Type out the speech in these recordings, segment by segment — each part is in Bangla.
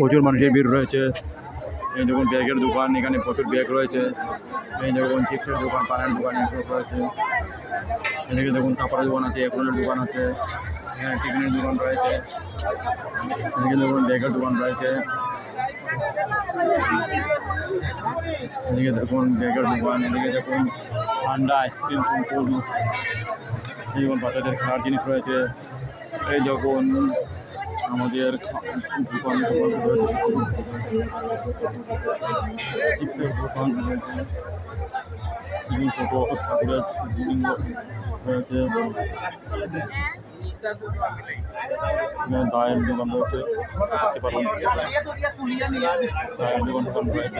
প্রচুর মানুষের ভিড় রয়েছে। এই দেখুন, ব্যাগের দোকান, এখানে প্রচুর ব্যাগ রয়েছে। এই দেখুন, চিপসের দোকান, পানের দোকান, এসব রয়েছে। এদিকে দেখুন, কাপড়ের দোকান আছে একুলের দোকান আছে এখানে টিফিনের দোকান রয়েছে। এদিকে দেখুন, ব্যাগের দোকান রয়েছে। এদিকে দেখুন ব্যাগের দোকান, এদিকে দেখুন, ঠান্ডা আইসক্রিম এই দেখুন বাচ্চাদের খেলার জিনিস রয়েছে। এই দেখুন, আমাদের দোকান চিপসের দোকান ছোটো রয়েছে। দায়ের দোকান রয়েছে দেখতে পারেন দায়ের দোকান দোকান রয়েছে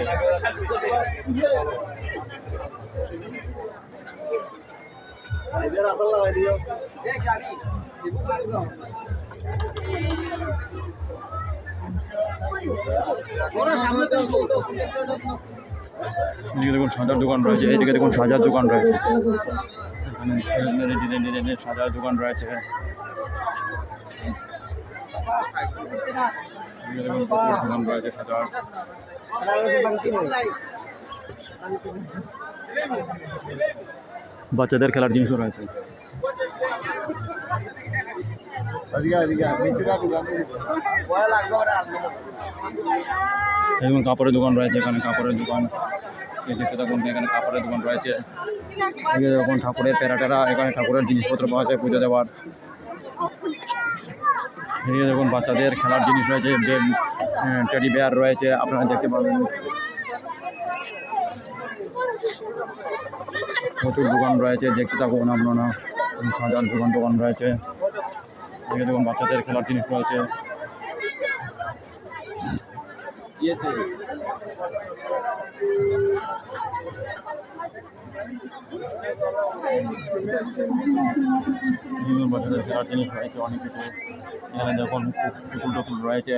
এদিকে দেখুন সাজার দোকান রয়েছে এইদিকে দেখুন সাজার দোকান রয়েছে এখানে ডিজাইন ডিজাইনের সাজার দোকান রয়েছে। দোকান রয়েছে সাজার। বাচ্চাদের খেলার জিনিসও রয়েছে। কাপড়ের দোকান রয়েছে এখানে, কাপড়ের দোকান। এখানে কাপড়ের দোকান রয়েছে। দেখুন, ঠাকুরের প্যারাটেরা এখানে ঠাকুরের জিনিসপত্র পাওয়া যায় পুজো দেওয়ার। এদিকে দেখুন, বাচ্চাদের খেলার জিনিস রয়েছে টেডি বেয়ার রয়েছে, আপনারা দেখতে পাবেন। প্রচুর দোকান রয়েছে, দেখতে থাকুন আপনারা। সাজার দোকান দোকান রয়েছে। এদিকে দেখুন, বাচ্চাদের খেলার জিনিস রয়েছে। বিভিন্ন বাচ্চাদের খেলার জিনিস রয়েছে, অনেক কিছু। এখানে দেখুন পুতুল টুতুল রয়েছে।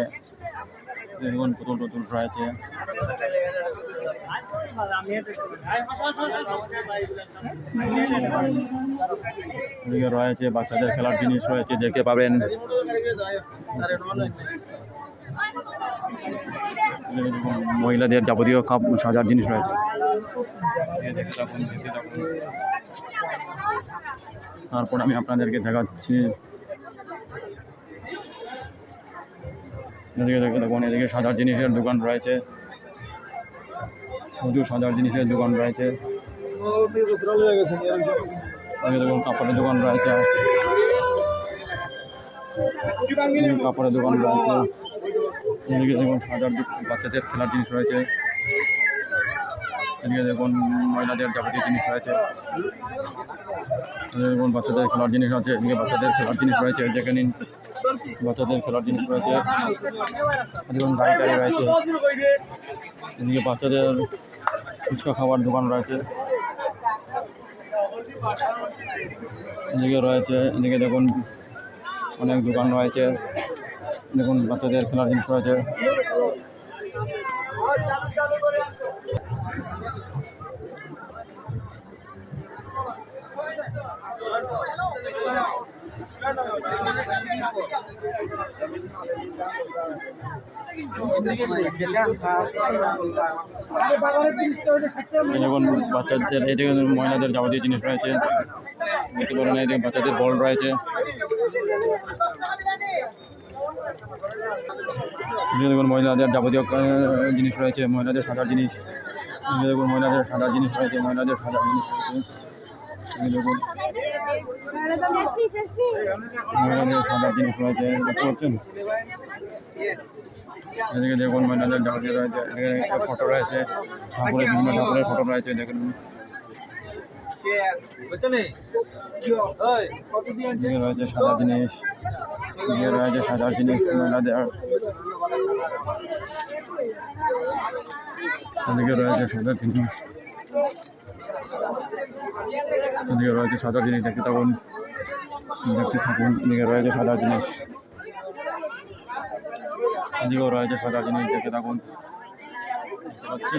দেখুন পুতুল টুতুল রয়েছে। রয়েছে, বাচ্চাদের খেলার জিনিস রয়েছে, দেখতে পাবেন। মহিলাদের যাবতীয় কাপ সাজার জিনিস রয়েছে। তারপর আমি আপনাদেরকে দেখাচ্ছি। এদিকে দেখে দেখুন, এদিকে সাজার জিনিসের দোকান রয়েছে। প্রচুর সাজার জিনিসের দোকান রয়েছে। দেখুন, কাপড়ের দোকান রয়েছে। কাপড়ের দোকান রয়েছে। এদিকে দেখুন সাজার বাচ্চাদের খেলার জিনিস রয়েছে। এদিকে দেখুন মহিলাদের যাবতীয় জিনিস রয়েছে। দেখুন বাচ্চাদের খেলার জিনিস আছে এদিকে বাচ্চাদের খেলার জিনিস রয়েছে, দেখে নিন। বাচ্চাদের খেলার জিনিস রয়েছে। দেখুন গাড়ি টাড়ি রয়েছে। এদিকে বাচ্চাদের ফুচকা খাবার দোকান রয়েছে। এদিকে রয়েছে, এদিকে দেখুন অনেক দোকান রয়েছে। দেখুন, বাচ্চাদের খেলার জিনিস রয়েছে। এই বাচ্চাদের এদিকে মহিলাদের যাবতীয় জিনিস রয়েছে। বাচ্চাদের বল রয়েছে। দেখুন মহিলাদের যাবতীয় জিনিস রয়েছে, মহিলাদের সাদার জিনিস দেখুন মহিলাদের সাদার জিনিস রয়েছে, মহিলাদের সাদার জিনিস রয়েছে দেখুন মহিলাদের সাদার জিনিস রয়েছে, দেখতে পাচ্ছেন? দেখুন, মহিলাদের যাবতীয় রয়েছে ফটো রয়েছে ঠাকুরের বিভিন্ন ঠাকুরের ফটো রয়েছে দেখুন এদিকে রয়েছে সাদা জিনিস এদিকে রয়েছে সাদা জিনিস মহিলাদের এদিকে রয়েছে সাদা জিনিস এদিকে রয়েছে সাদা জিনিস দেখতে থাকুন দেখতে থাকুন এদিকে রয়েছে সাদা জিনিস এদিকেও রয়েছে সাদা জিনিস দেখতে থাকুন দেখতে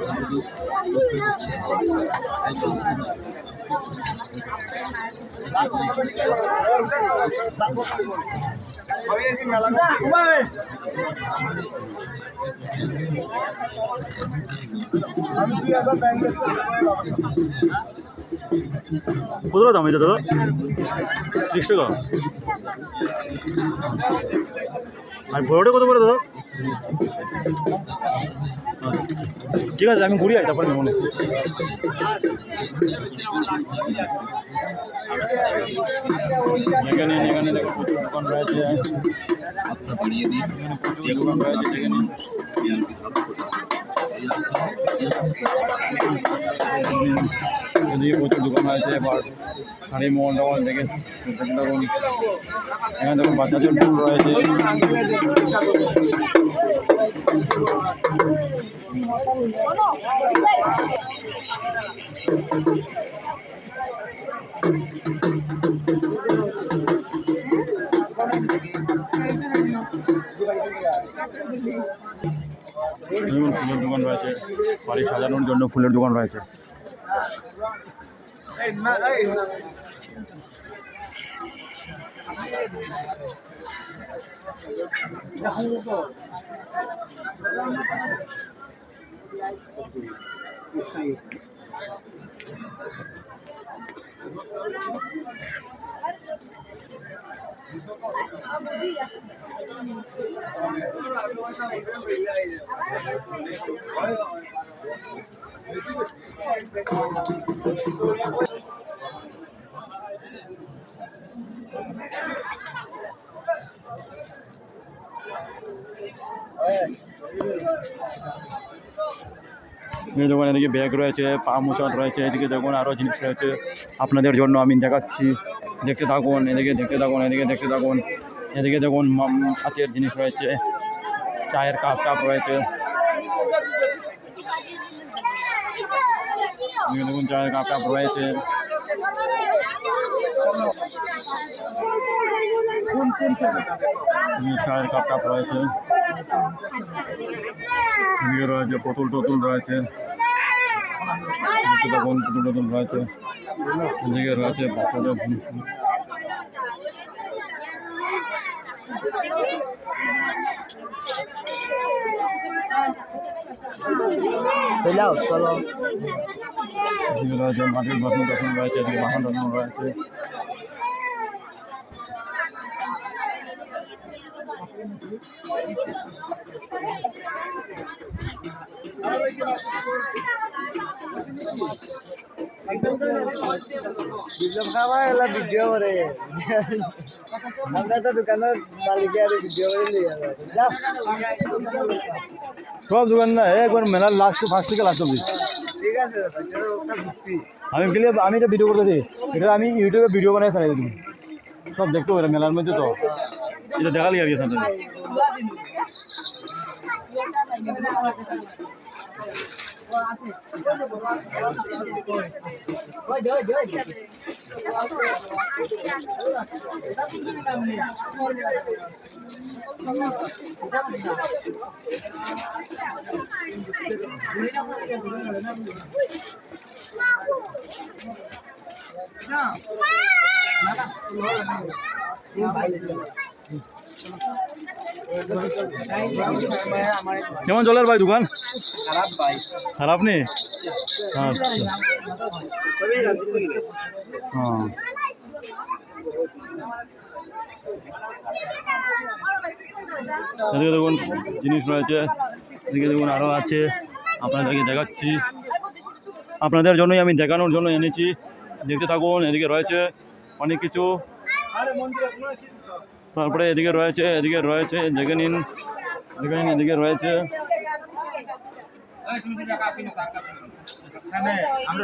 কত দাম এটা দাদা? ত্রিশ টাকা। আর বড়টা কত করে দাদা? ঠিক আছে আমি ঘুরি আই তারপরে মনে এখানে এখানে রয়েছে? যে কোনো রাস্তায় মানুষ এদিকে প্রচুর দোকান রয়েছে এবার শাড়ি মল টল এখানে দেখুন বাচ্চাদের ফুল রয়েছে। দেখুন ফুলের দোকান রয়েছে। বাড়ি সাজানোর জন্য ফুলের দোকান রয়েছে। এই দোকানে এদিকে ব্যাগ রয়েছে, পা মোচাট রয়েছে, এদিকে দেখুন আরও জিনিস রয়েছে। আপনাদের জন্য আমি দেখাচ্ছি। দেখতে থাকুন, এদিকে দেখতে থাকুন, এদিকে দেখতে থাকুন, এদিকে দেখুন কাচের জিনিস রয়েছে, চায়ের কাপ টাপ রয়েছে। দেখুন, চায়ের কাপ টাপ রয়েছে। চায়ের কাপ টাপ রয়েছে। এদিকে রয়েছে পটল টতুল রয়েছে। এদিকে পটল টতুল রয়েছে। এদিকে রয়েছে চলো। রয়েছে মাটির বাসন টাসন রয়েছে বাসন টাসন রয়েছে। বিপ্লব খাওয়া এলা ভিডিও করে আমরা তো দোকানের মালিকে আর ভিডিও করে নিয়ে সব দোকান না একবার মেলার লাস্ট ফার্স্ট থেকে লাস্ট অব্দি ঠিক আছে একটা আমি গেলে আমি এটা ভিডিও করতেছি এটা আমি ইউটিউবে ভিডিও বানাই ছাড়াই দিই সব দেখতে পারে, মেলার মধ্যে তো। এটা দেখালি আর কি সাথে কেমন চলে ভাই দোকান? খারাপ নেই আচ্ছা। হ্যাঁ এদিকে দেখুন, জিনিস রয়েছে। এদিকে দেখুন আরও আছে। আপনাদেরকে দেখাচ্ছি। আপনাদের জন্যই আমি দেখানোর জন্য এনেছি। দেখতে থাকুন, এদিকে রয়েছে অনেক কিছু। তারপরে এদিকে রয়েছে এদিকে রয়েছে দেখে নিন দেখে নিন এদিকে রয়েছে আমরা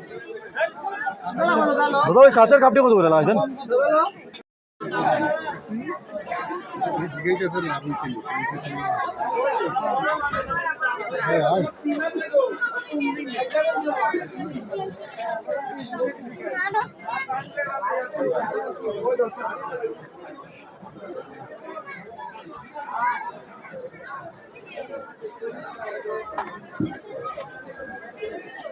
দাদা ওই কাঁচের কাপটা কত করে লাগাইছেন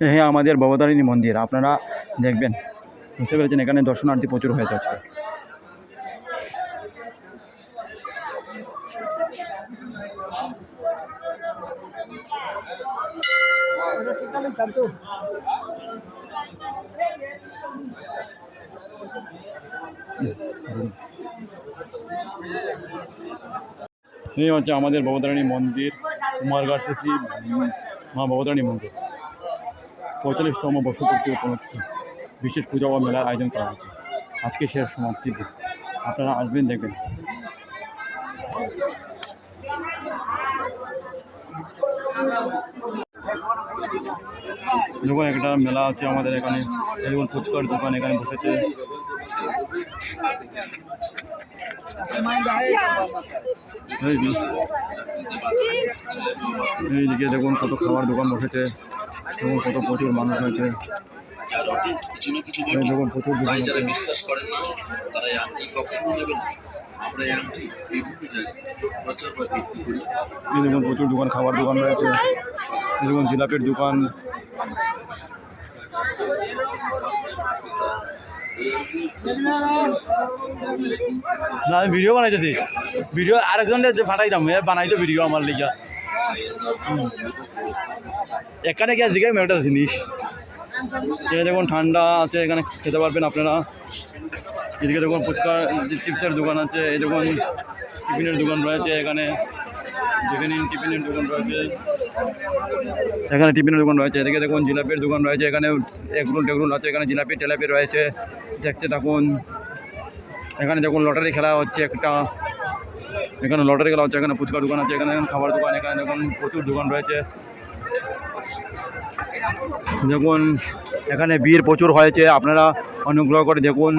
হ্যাঁ আমাদের ভবতারিণী মন্দির আপনারা দেখবেন। বুঝতে পেরেছেন এখানে দর্শনার্থী প্রচুর হয়ে যাচ্ছে এই হচ্ছে আমাদের ভবতারণী মন্দির কুমারঘাট শেষি মা ভবতারণী মন্দির। পঁয়তাল্লিশতম বর্ষপূর্তি উপলক্ষে বিশেষ পূজা ও মেলার আয়োজন করা হয়েছে। আজকে শেষ সমাপ্তির দিন। আপনারা আসবেন, দেখবেন। দেখুন, একটা মেলা আছে আমাদের এখানে। ফুচকার দোকান এখানে বসেছে। এইদিকে দেখুন কত খাবার দোকান বসেছে দেখুন কত প্রচুর মানুষ হয়েছে। দেখুন প্রচুর দোকান যারা বিশ্বাস করেন না তারা আংটি কখনো নেবেন আমরা আংটি বিভিন্ন জায়গায় প্রচার বা বিক্রি করি। দেখুন প্রচুর দোকান খাবার দোকান রয়েছে। দেখুন জিলাপির দোকান। না, আমি ভিডিও বানাইতেছি। ভিডিও আরেকজন যে ফাটাইতাম এ বানাইতো ভিডিও আমার লিগা। এখানে কি আজকে একটা জিনিস? এখানে দেখুন ঠান্ডা আছে, এখানে খেতে পারবেন আপনারা। এদিকে দেখুন ফুচকা চিপসের দোকান আছে, এই দেখুন টিফিনের দোকান রয়েছে এখানে। টিফিনের দোকান রয়েছে। এখানে টিফিনের দোকান রয়েছে, এদিকে দেখুন জিলাপির দোকান রয়েছে, এখানে এগরোল টেগরোল আছে, এখানে জিলাপি, টেলাপি রয়েছে, দেখতে থাকুন। এখানে দেখুন লটারি খেলা হচ্ছে একটা। এখানে লটারি খেলা হচ্ছে, এখানে ফুচকা দোকান আছে, এখানে খাবার দোকান, এখানে দেখুন প্রচুর দোকান রয়েছে। দেখুন, এখানে ভিড় প্রচুর হয়েছে, আপনারা অনুগ্রহ করে দেখুন।